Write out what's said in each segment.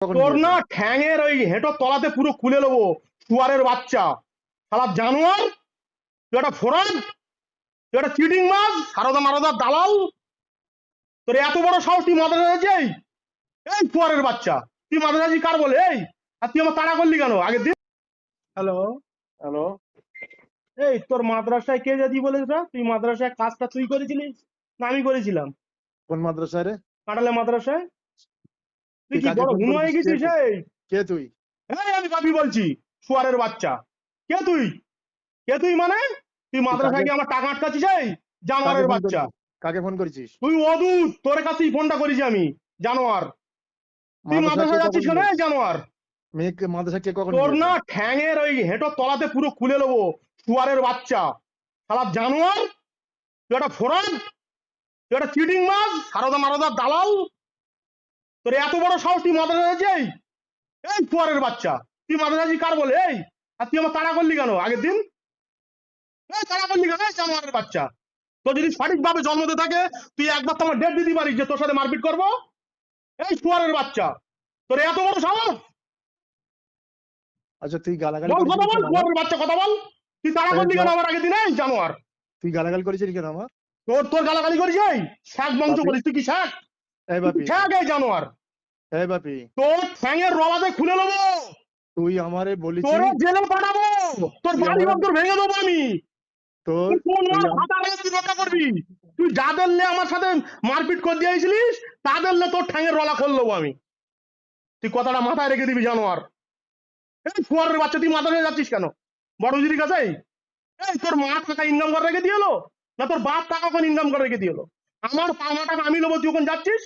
তোর না ঠ্যাঙের ওই হেঁটো তলাতে পুরো খুলে নেব শুয়ারের বাচ্চা। শালা জানোয়ার তুই একটা ফোরান তুই একটা চিটিং মাছ সারদা মারদার দালাল। তোর এত বড় সাহস তুই মাদ্রাসা যাচ্ছি এই ফুয়ারের বাচ্চা। তুই মাদ্রাসা কার বলে? এই আর তুই আমার তাড়া করলি কেন? আগের দিন হ্যালো? হ্যালো? এই তোর মাদ্রাসায় কে যদি বলে তুই মাদ্রাসায় কাজটা তুই করেছিলিস? না আমি করেছিলাম। কোন মাদ্রাসায় রে? কাঁটালে মাদ্রাসায়। তুই কি বড় ফোন হয়ে গেছিস এই কে তুই? হ্যাঁ আমি বাপি বলছি শুয়ারের বাচ্চা। কে তুই? কে তুই মানে? তুই মাদ্রাসায় গিয়ে আমার টাকা আটকাচ্ছিস এই? জানোয়ারের বাচ্চা। কাকে ফোন করেছিস? তুই অদূত তোর কাছেই ফোনটা করেছি আমি জানোয়ার। তুই মাদ্রাসায় যাচ্ছিস কেন জানোয়ার? মেয়েকে মাদ্রাসা কে কখন তোর না ঠ্যাঙের ওই হেঁটো তলাতে পুরো খুলে নেব শুয়ারের বাচ্চা। শালা জানোয়ার তুই একটা ফোরান তুই একটা চিটিং মাছ সারদা মারদা দালাল। তোর এত বড় সাহস তুই মাদ্রাসা যাচ্ছি এই এই ফুয়ারের বাচ্চা। তুই মাদ্রাসা কার বলে? এই আর তুই আমার তাড়া করলি কেন? আগের দিন? এই তাড়া করলি কেন? এই জানোয়ারের বাচ্চা। তোর যদি সঠিকভাবে জন্মতে থাকে তুই একবার তো আমার ডেট দিতে পারিস যে তোর সাথে মারপিট করব। এই ফুয়ারের বাচ্চা। তোর এত বড় সাহস? আচ্ছা তুই গালাগালি কথা বল ফুয়ারের বাচ্চা কথা বল। তুই তাড়া করলি কেন আমার আগের দিন? এই জানোয়ার। তুই গালাগালি করেছিলি কেন আমার তোর তোর গালাগালি করিস এই? শাক বংশ। করিস তুই কি শাক? এই বাপি। শাক এই জানোয়ার। এই বাপি। তোর ঠ্যাঙের রবাতে খুলে নেব। তুই আমারে বলেছিস তোর জেলে পাঠাবো। তোর বাড়ি ভেঙে দেবো আমি। তোর করবি? তুই যাদের লে আমার সাথে মারপিট করে দিয়েছিলিস তাদের লে তোর ঠ্যাঙের রলা খুলে আমি। তুই কথাটা মাথায় রেখে দিবি জানোয়ার। এই ফুয়ারের বাচ্চা তুই মাথা নিয়ে যাচ্ছিস কেন? বড় হুজুরির কাছে এই তোর মা টাকা ইনকাম করে রেখে দিয়ে এলো? না তোর বাপ টাকা কোন ইনকাম করে রেখে দিয়ে আমার পাওনা টাকা আমি নেব তুই ওখানে যাচ্ছিস?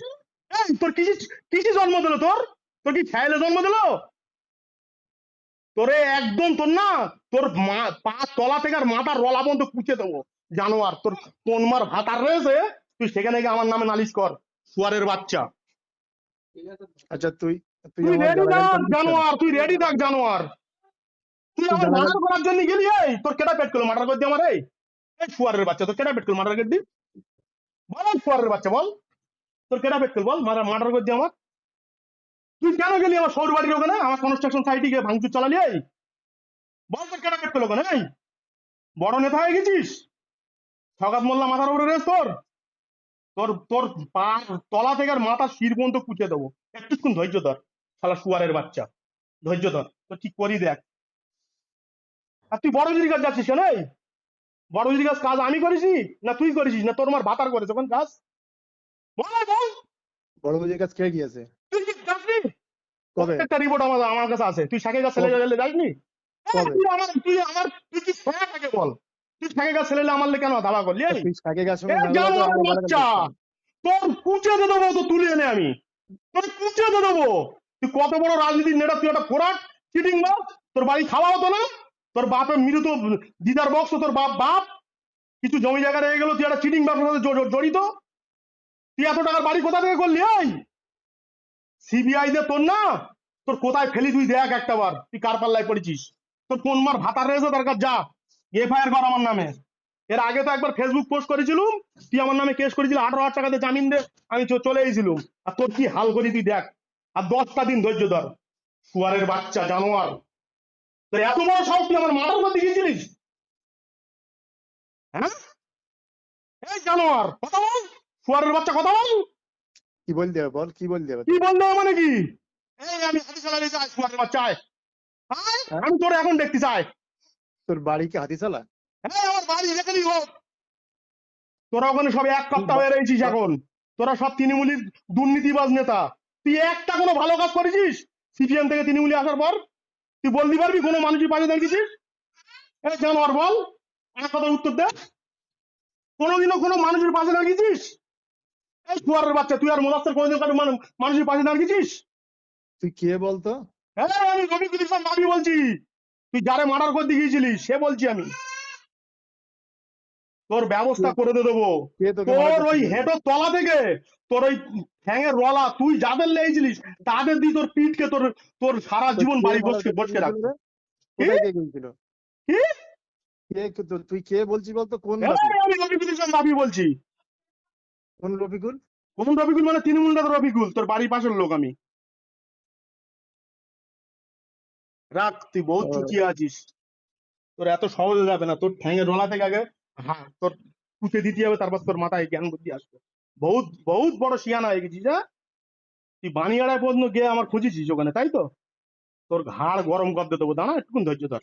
তোর কিসি কিসি জন্ম দিলো তোর? তোর কি ছাইলে জন্ম দিলো? তোরে একদম তোর না তোর মা পা তলা থেকে আর মাথার রলা পর্যন্ত কুচে দেবো। জানোয়ার তোর ভাতার রয়েছে তুই সেখানে গিয়ে আমার নামে নালিশ কর শুয়ারের বাচ্চা। আচ্ছা তুই তুই রেডি থাক জানোয়ার তুই রেডি থাক জানোয়ার। তুই আমার মার্ডার করার জন্য গেলি এই তোর কেটা পেট করল? মার্ডার করে দি আমার এই শুয়ারের বাচ্চা তোর কেটা পেট করল? মার্ডার করে দি। বল এই শুয়ারের বাচ্চা বল। তোর কেটা পেট করল বল? মার্ডার করে দি আমার। তুই কেন গেলি আমার সৌর বাড়ির ওখানে? আমার কনস্ট্রাকশন সাইটে গিয়ে ভাঙচুর চালালি, এই? বল তোর কেটা পেট করল ওখানে, এই? বড় নেতা হয়ে গেছিস? সগাত মোল্লা মাথার উপরে রেস তোর। তোর তোর পা তলা থেকে মাথা শির পর্যন্ত কুচে দেবো। একটুক্ষণ ধৈর্য ধর, শালা শুয়ারের বাচ্চা। ধৈর্য ধর তো ঠিক করি দেখ। আর তুই বড় কাজ যাচ্ছিস কেন, এই? বড় কাজ কাজ আমি করেছি, না তুই করেছিস, না তোর মার ভাতার করেছে কোন কাজ? বল বল। বড় বুঝির কাছে কে গিয়েছে? তুই কি যাসনি? কবে? একটা রিপোর্ট আমার আমার কাছে আছে। তুই শাকে গাছ ছেলে যাসনি? তুই আমার তুই আমার তুই কি থাকে বল? তুই শাকে গাছ ছেলে আমার কেন করলি? তুই গেছে এ বাচ্চা। তোর কুচে দিয়ে দেবো তো তুলে এনে আমি। তোর কুচে দিয়ে দেবো। তুই কত বড় রাজনীতির নেতা তুই একটা ফোরাট চিটিং মাছ তোর বাড়ি খাওয়া হতো না? তোর বাপের মৃত দিদার বক্স তোর বাপ বাপ। কিছু জমি জায়গা রয়ে গেল তুই একটা চিটিং ব্যবসার সাথে জড়িত। তুই এত টাকার বাড়ি কোথা থেকে করলি, এই? সিবিআই দে তোর না, তোর কোথায় ফেলি তুই দেখ একটা বার, তুই কার পাল্লায় পড়েছিস? তোর কোন মার ভাতার রয়েছে, তার কাছে যা। এফআইআর কর আমার নামে। এর আগে তো একবার ফেসবুক পোস্ট করেছিলুম, তুই আমার নামে কেস করেছিল, আঠারো হাজার টাকাতে জামিন দে, আমি চলে এসেছিলুম। আর তোর কি হাল করি তুই দেখ। আর দশটা দিন ধৈর্য ধর। শুয়ারের বাচ্চা, জানোয়ার। তোর এত বড় সব তুই আমার মাথার মধ্যে গিয়েছিলিস হ্যাঁ? এই জানোয়ার, কথা বল। শুয়ারের বাচ্চা কথা বল। কি বল দেবে বল কি বল দেবে কি বলল মানে কি? এই আমি হাতি চালালে চাই শুয়ারের বাচ্চা আয়। আয়, আমি তোর এখন দেখতে চাই। তোর বাড়ি কি হাতিশালা হ্যাঁ আমার বাড়ি যেখানেই হোক। তোরা ওখানে সব এক কাপ্তা হয়ে রয়েছিস এখন। তোরা সব তৃণমূলীর দুর্নীতিবাজ নেতা। তুই একটা কোনো ভালো কাজ করেছিস? সিপিএম থেকে তৃণমূলী আসার পর? তুই বলতে পারবি কোনো মানুষের পাশে দাঁড়িয়েছিস এই জানোয়ার বল। আমার কথার উত্তর দে। কোনোদিনও কোনো মানুষের পাশে দাঁড়িয়েছিস? এই শুয়ারের বাচ্চা তুই আর মোলাস্তের কোনোদিন কারও মানুষের পাশে দাঁড়িয়েছিস তুই কে বলতো? হ্যাঁ আমি ইসলাম বলছি। তুই যারে মার্ডার করতে গিয়েছিলিস সে বলছি আমি। তোর ব্যবস্থা করে দিয়ে দেবো। তোর ওই হেঁটো তলা থেকে তোর ওই ঠ্যাঙের রলা তুই যাদের লেগেছিলিস তাদের দিয়ে তোর পিঠকে তোর তোর সারা জীবন বাড়ি বসকে বসকে রাখবে গিয়েছিল? কে? গিয়েছিল তুই কে বলছি বলতো? কোন আমি ইসলাম বাবি বলছি। কোন রফিকুল? কোন রবিকুল মানে তৃণমূল নেতা রবিকুল তোর বাড়ির পাশের লোক আমি। রাখ তুই বহুত চুকিয়ে আছিস। তোর এত সহজে যাবে না তোর ঠ্যাঙে রোলা থেকে আগে হ্যাঁ তোর কুচে দিতে হবে তারপর তোর মাথায় জ্ঞান বুদ্ধি আসবে। বহুত বহুত বড় শিয়ানা হয়ে গেছিস হ্যাঁ? তুই বানিয়াড়ায় পর্যন্ত গিয়ে আমার খুঁজেছিস ওখানে তাই তো? তোর ঘাড় গরম করতে দেবো দাঁড়া একটুকুন ধৈর্য ধর।